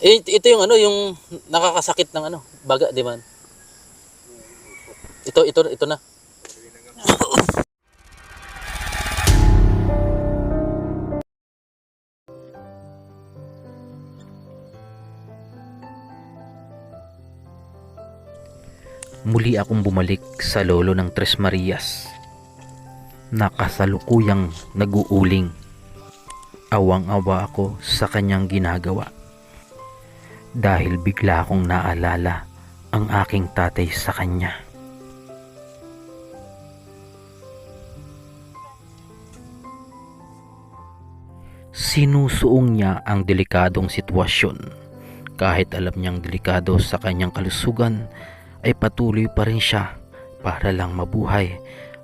Eh, ito yung ano, yung nakakasakit ng ano, baga, di ba? Ito, ito, ito na. Muli akong bumalik sa lolo ng Tres Marias. Nakasalukuyang naguuling. Awang-awa ako sa kanyang ginagawa. Dahil bigla akong naalala ang aking tatay sa kanya. Sinusuong niya ang delikadong sitwasyon. Kahit alam niyang delikado sa kanyang kalusugan, ay patuloy pa rin siya para lang mabuhay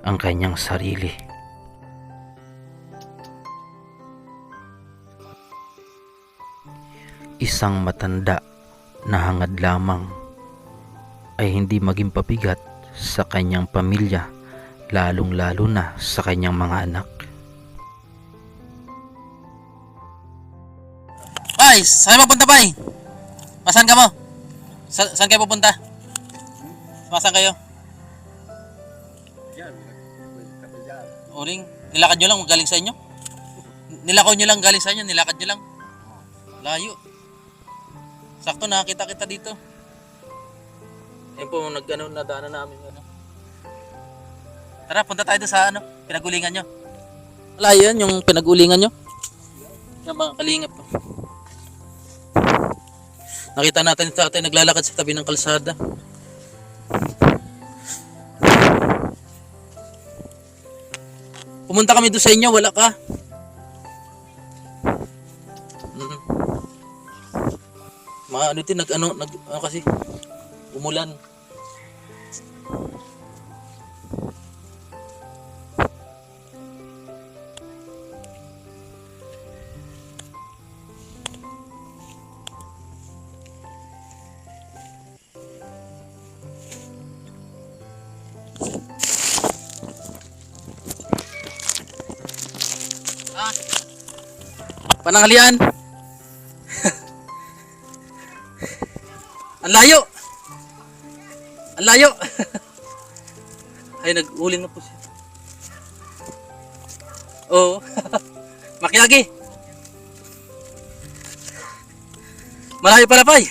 ang kanyang sarili. Isang matanda na hangad lamang ay hindi maging pabigat sa kanyang pamilya lalong lalo na sa kanyang mga anak. Bay, saan papunta, Bay? Masan ka mo? Sa saan kayo pupunta? Masan kayo? Uring, nilakad nyo lang galing sa inyo? Nilakaw nyo lang galing sa inyo, nilakad nyo lang? Layo. Sakto nakakita kita dito. Yan po, nag, ano, nadaanan namin. Ano. Tara, punta tayo sa ano, pinagulingan nyo. Wala yan, yung pinagulingan nyo. Yung mga kalingap. Nakita natin sa tatay naglalakad sa tabi ng kalsada. Pumunta kami doon sa inyo, wala ka. Mga ano din, nag ano, nag, ano kasi, umulan. Ah. Pananghalian. Ang layo. Ang layo. Ay, nag-uling na po siya. Oo. Makiagi. Malayo pala, Pay.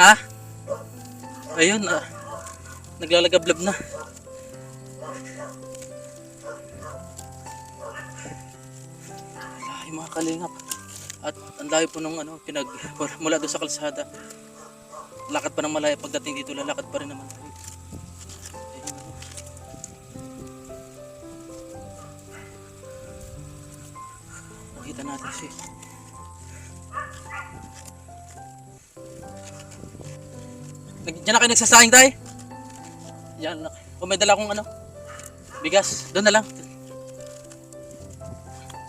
Ah? Ayun, ah. Naglalagablab na. Ay, mga kalingap. At ang layo po nung ano, pinag, mula doon sa kalsada. Lakad pa ng malaya pagdating dito, lalakad pa rin naman tayo. Ayun. Makita natin siya. Diyan na kayo nagsasayang tayo? Yan na. Kung may dala akong ano, bigas, doon na lang.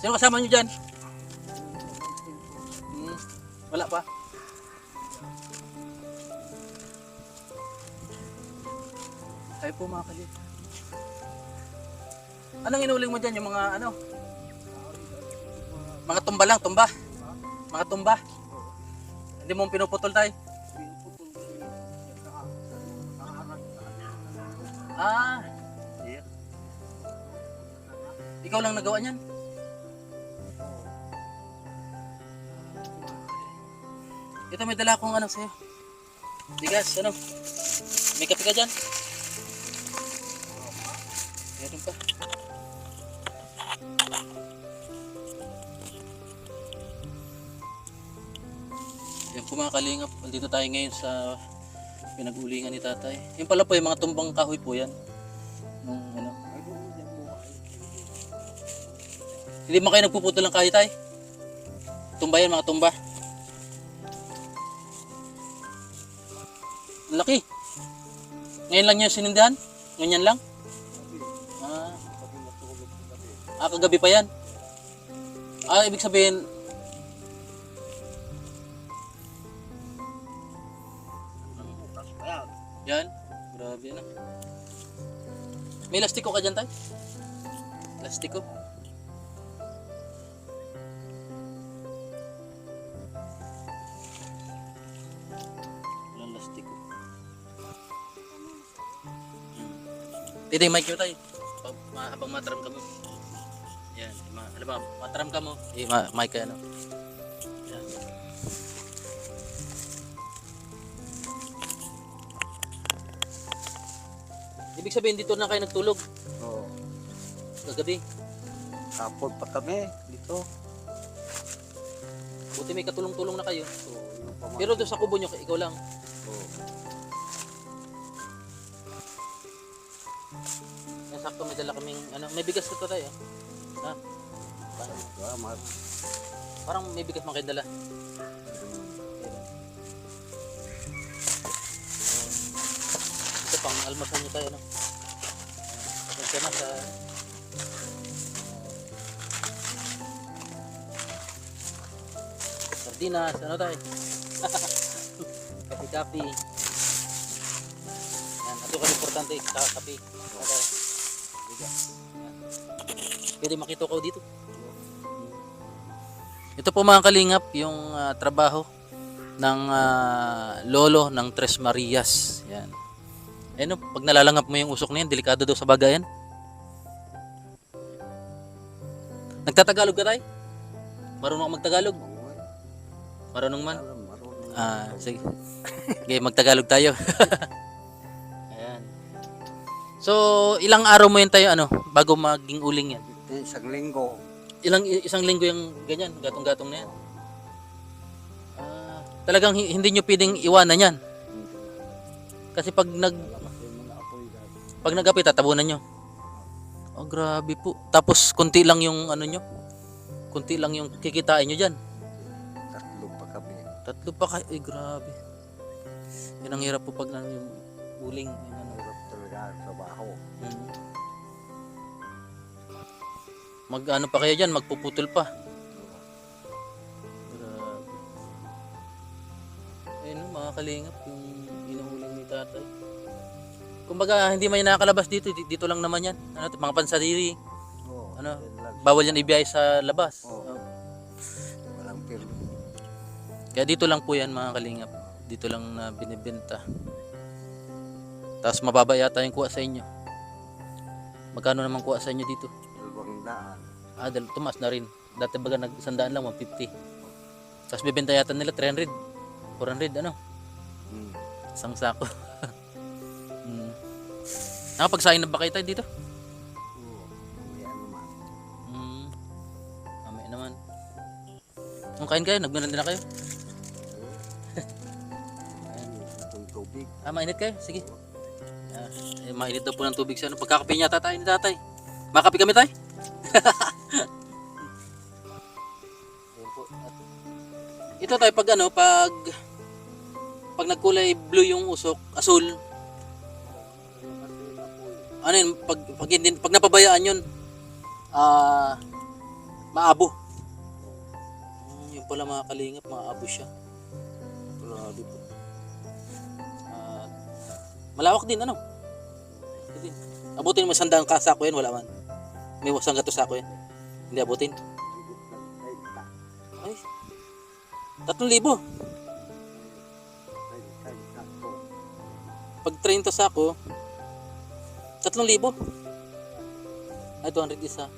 Sino kasama nyo dyan? Wala pa. Tayo po mga kalit. Anong inuling mo dyan? Yung mga ano? Mga tumba lang, tumba. Mga tumba. Hindi mo pinuputol tayo. Ah. Yeah. Ikaw lang nagawa niyan? Ito may dala akong ano sa'yo. Bigas, ano? May kape ka dyan? Meron pa. Yan po mga kalingap. Andito tayo ngayon sa pinag-ulingan ni tatay. Yan pala po yung mga tumbang kahoy po yan. Nung ano. Hindi mo kayo nagpuputol ng kahoy tay? Tumba yan mga tumba. Ngayon lang niya sinindahan? Ganyan lang? Ah. Ah, kagabi pa yan. Ah, ibig sabihin, Yan. Grabe na. May lastiko ka dyan, tay? Lastiko? Titi, mic mo tayo. Pag, ma, habang matram ka mo. Yan. Ma, ano ba, matram ka mo. Eh, ma, mic ka ano. Yan. Ibig sabihin dito na kayo nagtulog. Oo. Kagabi. Kapon pa kami dito. Buti may katulong-tulong na kayo. Yung pamangkin Pero doon sa kubo nyo, ikaw lang. ko. Nasakto may dala kaming, ano, may bigas ka tayo. Ha? Parang, Ah, parang may bigas man kayo dala. Ito pang almasal nyo tayo, no? Pasensya na sa... Sardinas, ano tayo? Kapi-kapi. Yan, ito ka importante, kapi. Ano tayo? Pwede makita ko dito. Ito po mga kalingap, yung ah, trabaho ng ah, lolo ng Tres Marias. Yan. Eh no, pag nalalangap mo yung usok na yan, delikado daw sa bagayan. Nagtatagalog ka tayo? Marunong ka magtagalog? Marunong man? Ah, sige. Okay, magtagalog tayo. So, ilang araw mo yan tayo ano, bago maging uling yan? Isang linggo. Ilang isang linggo yung ganyan, gatong-gatong na yan. Ah, talagang hi- hindi nyo pwedeng iwanan yan. Kasi pag nag pag nagapi tatabunan nyo. Oh, grabe po. Tapos konti lang yung ano nyo. Konti lang yung kikitain nyo diyan. Tatlo pa kami. Tatlo pa kayo. Ay, grabe. Yan ang hirap po pag ano, yung uling. Yung Hmm. Mag ano pa kayo diyan, magpuputol pa. Grabe. Ayun mga kalingap yung inuuling ni tatay. Kumbaga hindi may nakakalabas dito, di- dito lang naman yan. Ano, mga pansadiri, Oo. Ano? bawal yan ibiyahe sa labas. Oo. Oh. Walang film. Kaya dito lang po yan mga kalingap. Dito lang na binibenta. Tapos mababa yata yung kuha sa inyo. Magkano naman kuha sa inyo dito? Dalawang daan. Ah, dal tumas na rin. Dati baga nag sandaan lang 150. Tapos bibenta yata nila 300. 400 ano? Hmm. Isang sako. hmm. Nakapagsahin na ba kayo tayo dito? Oo. May ano man. Hmm. Mamaya naman. Kung kain kayo, nagminanda na kayo. Ayan, itong tubig. Ah, mainit kayo? Sige. Eh, mainit daw po ng tubig sa ano. Pagkakape niya tatay ni tatay. Makape kami tay? At- Ito tayo pag ano, pag pag nagkulay blue yung usok, asul, ano yun, pag, pag, hindi, pag napabayaan yun, ah, maabo. Hmm, yun pala mga kalingap, maabo siya. Grabe po. Ah, malawak din, ano? Abutin mo sandang kasako yan, wala man. May wasang gato sako yan. Hindi abutin. Ay, tatlong libo. Pag 30 sako, tatlong libo. Ay, 200 isa.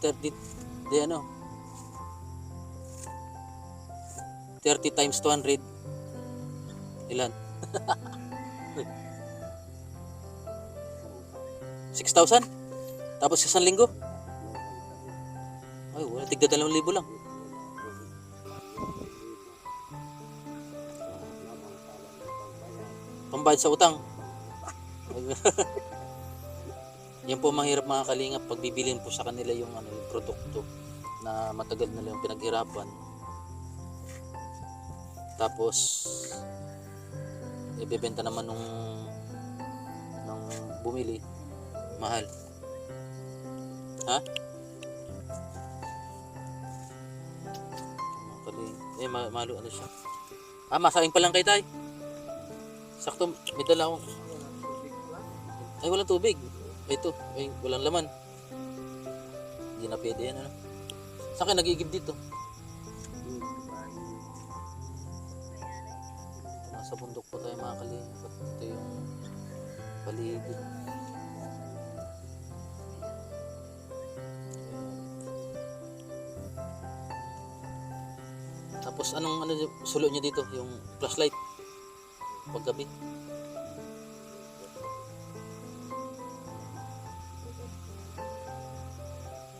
30, di ano? 30 times 200. Ilan? 6,000? Tapos isang linggo? Ay, wala. Tigda dalawang libo lang. Pambayad sa utang. Yan po mahirap mga kalingap pag bibilin po sa kanila yung ano yung produkto na matagal na yung pinaghirapan. Tapos ibebenta naman nung nung bumili mahal. Ha? Eh, ma malo ano siya. Ah, masaing pa lang kay tay. Sakto, may dala akong... Ay, walang tubig. Ito, ay, walang laman. Hindi na pwede yan, ano. Sa akin, nagigib dito. Ito, nasa bundok po tayo mga kalingap. Ito yung paligid. Tapos anong ano sulo niyo dito? Yung flashlight. Paggabi.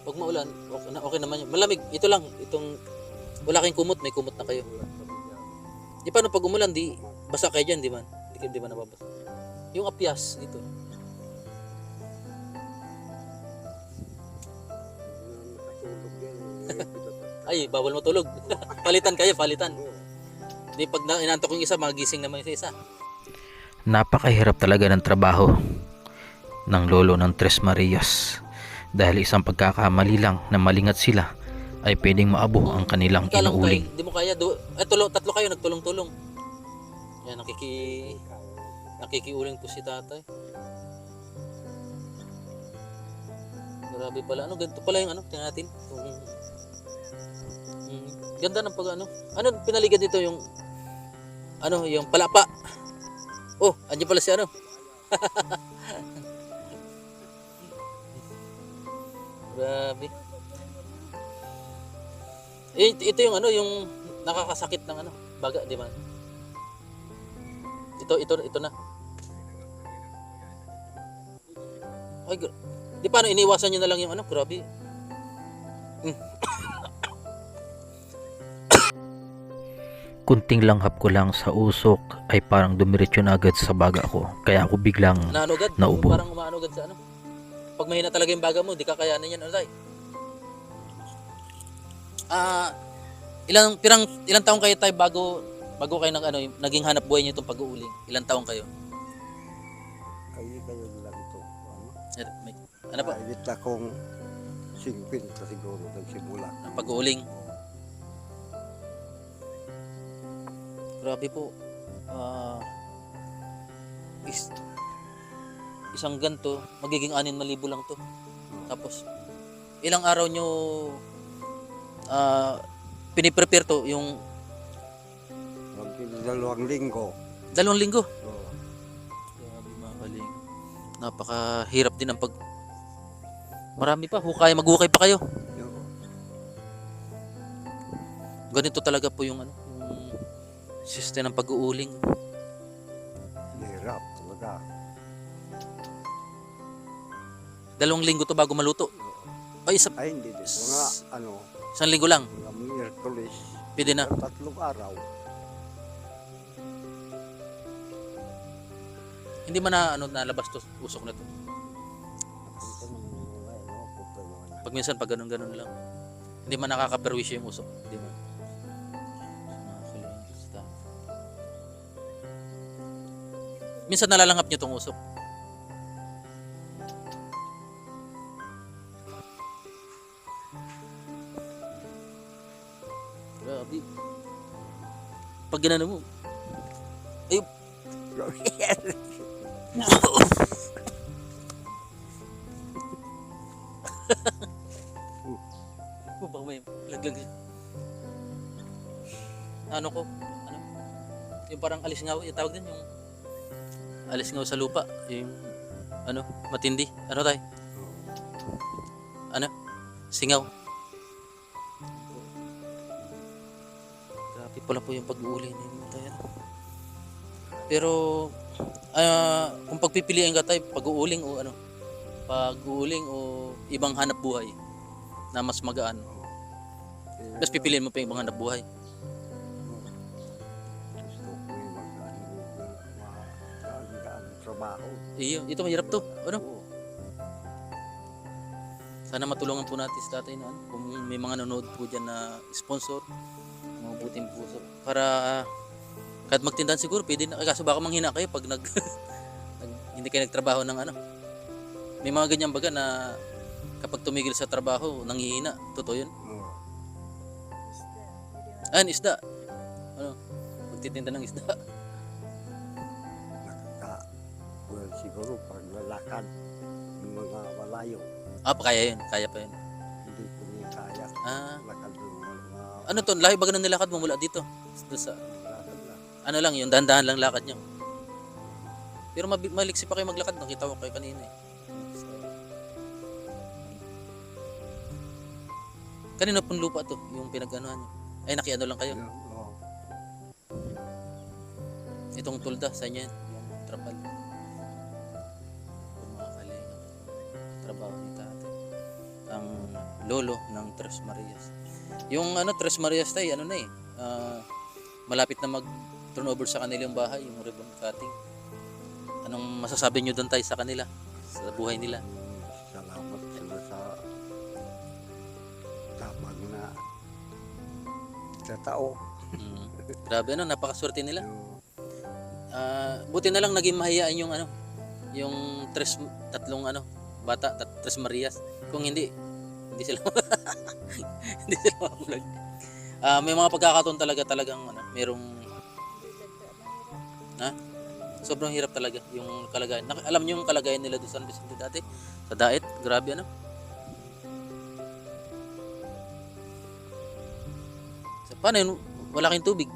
Pag maulan, okay, na, okay naman yun. Malamig. Ito lang. Itong wala kayong kumot. May kumot na kayo. Di paano pag umulan, di basa kayo dyan, di ba? Di, di ba nababasa? Yung apyas dito. Ay, bawal matulog. palitan kayo, palitan. Di pag na, inantok yung isa, magising naman yung isa. Napakahirap talaga ng trabaho ng lolo ng Tres Marias dahil isang pagkakamali lang na malingat sila ay pwedeng maabo ang kanilang Ikaw inuuling. tayo, di mo kaya. Do, eh, tulo, tatlo kayo, nagtulong-tulong. Yan, nakiki, nakikiuling po si tatay. Grabe pala. Ano, ganito pala yung ano, tingnan natin. Yung, ganda ng pag ano. Ano, pinaligad dito yung, ano, yung palapa. Oh, andyan pala si ano. Grabe. Eh, ito yung ano, yung nakakasakit ng ano, baga, di ba? Ito, ito, ito na. Ay, di paano iniwasan nyo na lang yung ano, grabe. Kunting langhap ko lang sa usok ay parang dumiretso na agad sa baga ko kaya ako biglang Naano agad? Naubo. Parang umaano agad sa ano. Pag mahina talaga yung baga mo, di kakayanin yan, ano tay? Ah, ilang pirang ilang taong kayo tayo bago bago kayo nag ano, naging hanap buhay niyo itong pag-uuling? Ilang taong kayo? Kayo kayo lang ito. Ano? May, ano pa? Kahit akong 50 siguro nagsimula. Ang pag-uuling. Grabe po. Ah, is, isang ganto, magiging 6,000 lang to. Tapos, ilang araw nyo ah piniprepare to, yung Magdalawang linggo. dalawang linggo. Oo. Grabe mga kaling. Napakahirap din ang pag... Marami pa, hukay, maghukay pa kayo. Ganito talaga po yung ano, system ng pag-uuling. Hirap talaga. Dalawang linggo to bago maluto. Ay, isa, Ay hindi din. Mga ano, isang linggo lang. mga Miyerkules. Pwede na. Tatlong araw. Hindi man na ano nalabas to usok na to. Ano. Pag minsan pag ganun ganun lang. Hindi man nakakaperwisyo yung usok. Hindi man. Minsan nalalangap nyo tong usok. Grabe. Pag ginano mo, Oh, baka may laglag. Ano ko? Ano? Yung parang alisngaw, yung tawag din yung alisngaw sa lupa, yung ano, matindi. Ano tay? Ano? Singaw. Grabe pala po yung pag-uuli niyo tayo. Pero ah, kung pagpipilian ka tayo, pag-uuling o ano, pag-uuling o ibang hanap buhay na mas magaan. Mas pipiliin mo pa yung ibang hanap buhay. Iyo, ito mahirap to. Ano? Oo. Sana matulungan po natin sa tatay na ano, kung may mga nanonood po dyan na sponsor, mga buting puso. Para ah, kahit magtindahan siguro, pwede na. Kaso baka manghina kayo pag nag, nag- hindi kayo nagtrabaho ng ano. May mga ganyan baga na kapag tumigil sa trabaho, nanghihina. Totoo yun. Oo. Ayan, isda. Ano? Magtitinda ng isda. siguro pag lalakad ng mga malayo, Ah, pa kaya yun. Kaya pa yun. hindi ko niya kaya. Ah, Lakad ng mga ano to? Lahi ba ganun nilakad mo mula dito? Doon sa, ano lang, yung dahan-dahan lang lakad nyo. Pero mabi- maliksi pa kayo maglakad. Nakita ko kayo kanina eh. Kanino pong lupa to? Yung pinag-anuhan nyo? Ay, nakiano lang kayo. Oo. Itong tulda sa inyo yan, trapal. Lolo ng Tres Marias. Yung ano, Tres Marias tayo, ano na eh. ah, malapit na mag turnover sa kanilang bahay, yung ribbon cutting. Anong masasabi nyo doon tayo sa kanila? Sa buhay nila? Salamat sila sa tapang na sa tao. Mm. Grabe ano, napakaswerte nila. Yung Ah, buti na lang naging mahayaan yung ano, yung tres tatlong ano, bata, tat, tres Marias. Kung hindi, hindi sila hindi sila mabulag. Ah, may mga pagkakataon talaga talagang ano, merong ha? Sobrang hirap talaga yung kalagayan. Nak- alam niyo yung kalagayan nila doon sa San Vicente dati? Sa Daet, grabe ano? So, paano yun? Wala kayong tubig?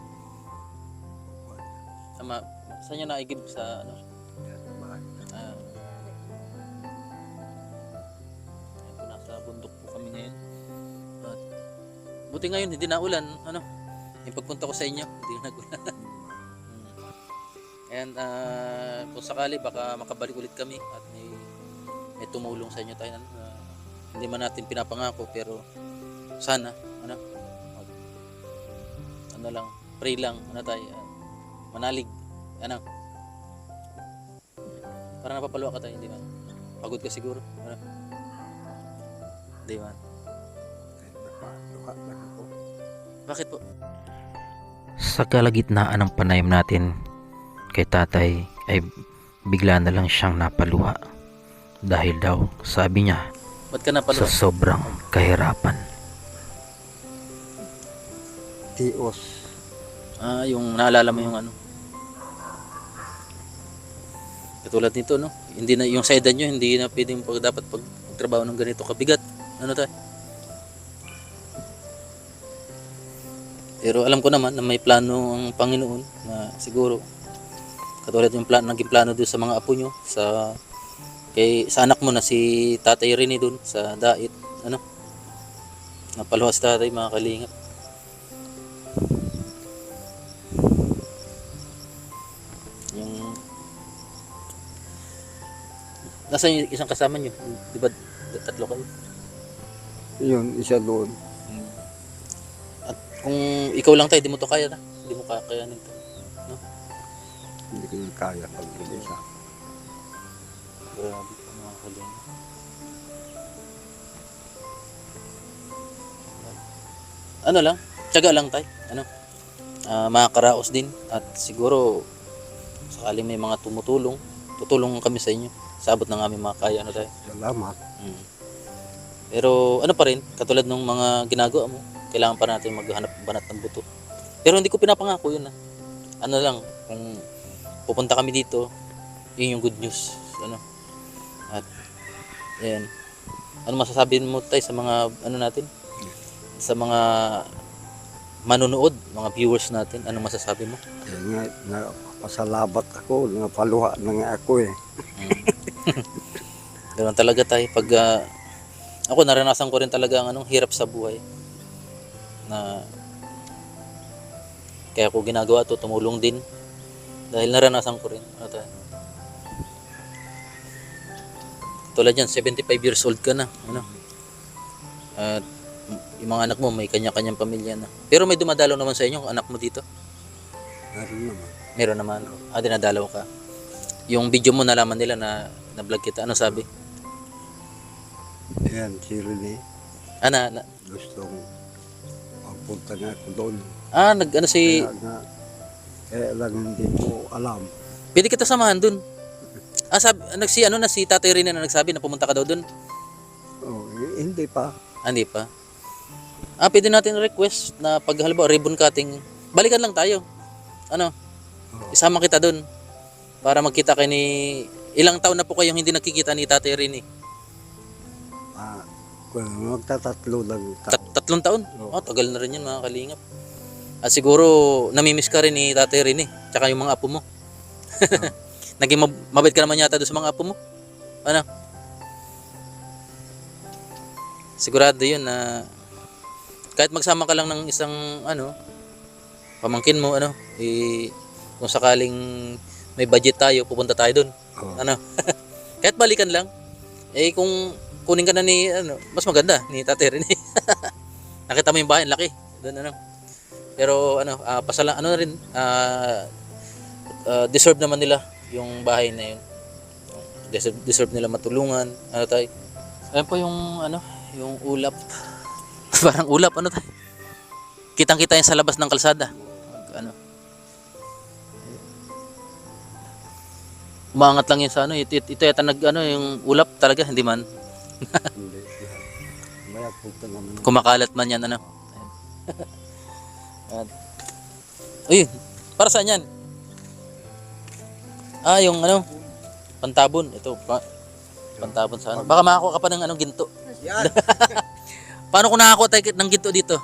Tama. Saan nyo naigib sa ano? Buti ngayon, hindi na ulan. Ano? Yung pagpunta ko sa inyo, hindi na nagulan. Hmm. And ah, kung sakali, baka makabalik ulit kami at may, may tumulong sa inyo tayo. Na hindi man natin pinapangako, pero sana, ano, mag, ano lang, pray lang, ano tayo, ah, manalig, ano, para napapaluwa ka tayo, hindi man. Pagod ka siguro, ano, hindi man. Bakit po? Sa kalagitnaan ng panayam natin kay tatay ay bigla na lang siyang napaluha. Dahil daw, sabi niya, Ba't ka sa napaluwa? sobrang kahirapan. Tios. Ah, yung naalala mo yung ano. Katulad nito, no? Hindi na, yung sa edad nyo, hindi na pwedeng pag, dapat pag, pagtrabaho ng ganito kabigat. Ano tayo? Pero alam ko naman na may plano ang Panginoon na siguro katulad yung plano, naging plano doon sa mga apo nyo, sa kay sa anak mo na si Tatay Rene doon sa Dait, ano? Napaluha si Tatay mga kalingap. Yung Nasaan yung isang kasama nyo? Di ba tatlo kayo? Yun, isa doon. Kung ikaw lang tayo, di mo to kaya na. Di mo kakayanin to. Hindi ko na kaya pag isa. Grabe pa mga kalinga. Ano lang, tiyaga lang tayo. Ano? Ah, makakaraos din at siguro sakaling may mga tumutulong, tutulong kami sa inyo. Sabot ng aming mga kaya ano tayo. Salamat. Mm. Pero ano pa rin, katulad ng mga ginagawa mo, kailangan pa natin maghanap banat ng buto. Pero hindi ko pinapangako yun ah. Ano lang, kung pupunta kami dito, yun yung good news. Ano? At, yan. Ano masasabi mo tayo sa mga, ano natin? Sa mga manonood, mga viewers natin, ano masasabi mo? Kaya nga, napasalamat ako. Napaluha na nga ako eh. Ganun talaga tayo. Pag ah, ako naranasan ko rin talaga ang anong hirap sa buhay. Na kaya ko ginagawa to tumulong din dahil naranasan ko rin. Ano tayo? Tulad yan, 75 years old ka na. Ano? At yung mga anak mo may kanya-kanyang pamilya na. Pero may dumadalaw naman sa inyo, anak mo dito. Meron naman. Meron naman. Ah, dinadalaw ka. Yung video mo nalaman nila na na-vlog kita. Ano sabi? Yan, si Rene. Ah, na, na- Gustong magpunta nga ako doon. ah nag, ano si, Kaya nga, kaya lang hindi ko alam. Pwede kita samahan dun. Ah, sabi, nagsi, ano na si Tatay Rina na nagsabi na pumunta ka daw dun? Oh, eh, hindi pa. Ah, hindi pa. Ah, pwede natin request na pag halimbawa ribbon cutting, balikan lang tayo. Ano? Isama kita dun. Para magkita kayo ni... Ilang taon na po kayong hindi nakikita ni Tatay Rini? Ah, kung magtatatlo lang ta- Tat- tatlong taon? Oo. Oh, tagal na rin yun mga kalingap. At siguro, namimiss ka rin ni Tatay Rini, tsaka yung mga apo mo. Naging mab- mabait ka naman yata doon sa mga apo mo. Ano? Sigurado yun na kahit magsama ka lang ng isang ano, pamangkin mo ano, eh, Kung sakaling may budget tayo, pupunta tayo doon. Oo. Ano? Kahit balikan lang. Eh kung kunin ka na ni ano, mas maganda ni Tate Rene. Nakita mo yung bahay, laki. Doon ano. Pero ano, ah, pasala ano rin ah, ah, deserve naman nila yung bahay na yun. Deserve, deserve nila matulungan. Ano tayo? Ayan po yung ano, yung ulap. Parang ulap ano tayo? Kitang-kita yan sa labas ng kalsada. Ano? Umangat lang yun sa ano, ito, ito yata nag ano, yung ulap talaga, hindi man. Kumakalat man yan, ano. Ayun, para saan yan? Ah, yung ano, pantabon. Ito, pa, pantabon sa ano. Baka makakuha ka pa ng anong ginto. Yan! Paano kung nakakuha tayo ng ginto dito?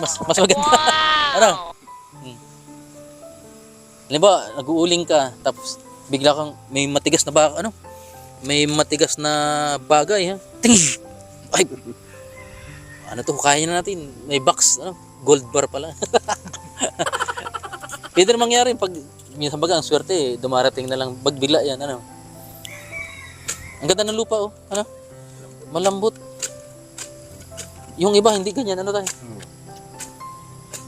Mas, mas maganda. ano? Hmm. Halimbawa, nag-uuling ka, tapos bigla kang may matigas na ba, ano? May matigas na bagay, ha? Ting! Ay! Ano to, kaya na natin. May box, ano? Gold bar pala. Pwede na mangyari pag minsan baga ang swerte eh, dumarating na lang bagbila yan ano. Ang ganda ng lupa oh, ano? Malambot. Yung iba hindi ganyan ano tayo?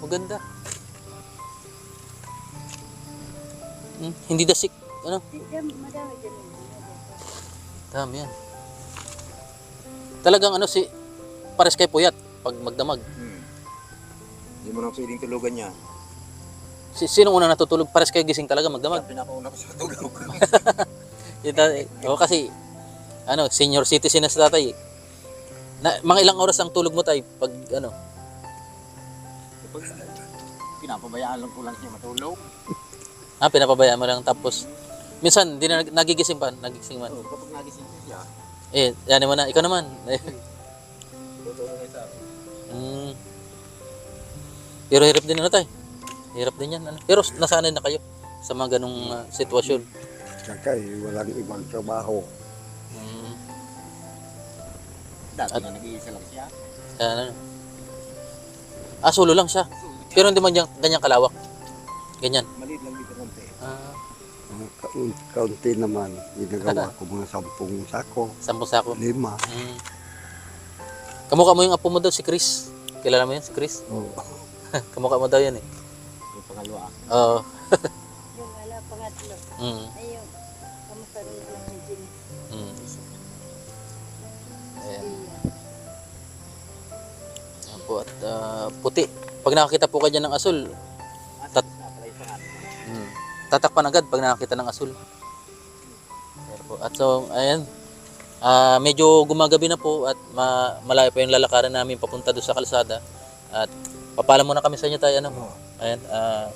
Maganda. Hmm, hindi dasik ano? Dami yan. Talagang ano si pares kay puyat pag magdamag. Hmm. Hindi mo nang pwedeng tulugan niya. Si, sino una natutulog? Pares kayo gising talaga magdamag. Pinapauna ko sa tulog. Ito, o kasi, ano, senior citizen na sa tatay. Na, mga ilang oras ang tulog mo tayo pag, ano, Kapag pinapabayaan lang ko lang siya matulog. ah, pinapabayaan mo lang tapos, minsan, di na nag- nagigising pa, nagigising man. So, kapag nagising siya, Eh, yan mo na, ikaw naman. Mm. Pero hirap din ano tayo. Hirap din yan. Ano. Pero nasanay na kayo sa mga ganong ah, sitwasyon. Saka eh, walang ibang trabaho. Mm. Dati nga nag-iisa lang siya. Yan, ano. Ah, solo lang siya. Pero hindi man ganyan, ganyan kalawak. Ganyan. Maliit lang dito konti. Ah, Mga kaun- kaunti naman. Ginagawa ko mga sampung sako. sampung sako. Lima. Mm. Kamukha mo yung apo mo daw si Chris. Kilala mo yun si Chris? Oh. Kamukha mo daw yan eh. Yung pangalawa. Oo. Yung ala, pangatlo. Mm. Ay, yung kamusta rin yung engine. Mm. Ayan. Ayan po at ah, puti. Pag nakakita po kayo dyan ng asul, Tat- mm, tatakpan agad pag nakakita ng asul. Ayan po. At so, ayan. Ah, medyo gumagabi na po at ma- malayo pa yung lalakaran namin papunta doon sa kalsada. At papaalam muna kami sa inyo tayo ano. Ayan, ah,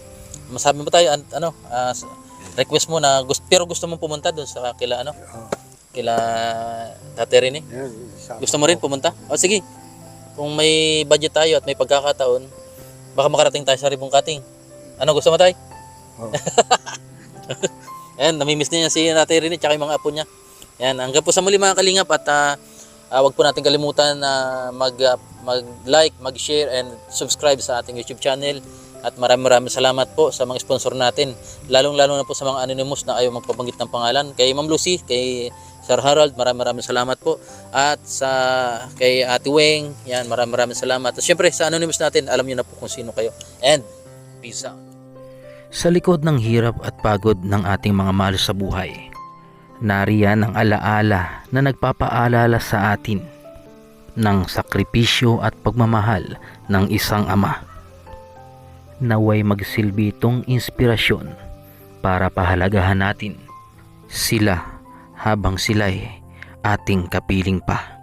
masabi mo tayo an- ano, s- request mo na gusto pero gusto mo pumunta doon sa kila ano, Oh. kila Tate Rene. Gusto mo rin pumunta? O sige. Kung may budget tayo at may pagkakataon, baka makarating tayo sa Ribong Kating. Ano gusto mo tayo? Oh. Ayan, namimiss niya si Ate Rene at yung mga apo niya. Ayan, hanggang po sa muli mga kalingap at ah, ah, wag po natin kalimutan na mag, ah, mag-like, mag-share and subscribe sa ating YouTube channel. At maraming maraming salamat po sa mga sponsor natin. Lalong-lalo na po sa mga anonymous na ayaw magpabanggit ng pangalan. Kay Ma'am Lucy, kay Sir Harold, maraming maraming salamat po. At sa kay Ate Weng, yan, maraming maraming salamat. At syempre sa anonymous natin, alam niyo na po kung sino kayo. And peace out. Sa likod ng hirap at pagod ng ating mga mahal sa buhay, nariyan ang alaala na nagpapaalala sa atin ng sakripisyo at pagmamahal ng isang ama. Naway magsilbi itong inspirasyon para pahalagahan natin sila habang sila'y ating kapiling pa.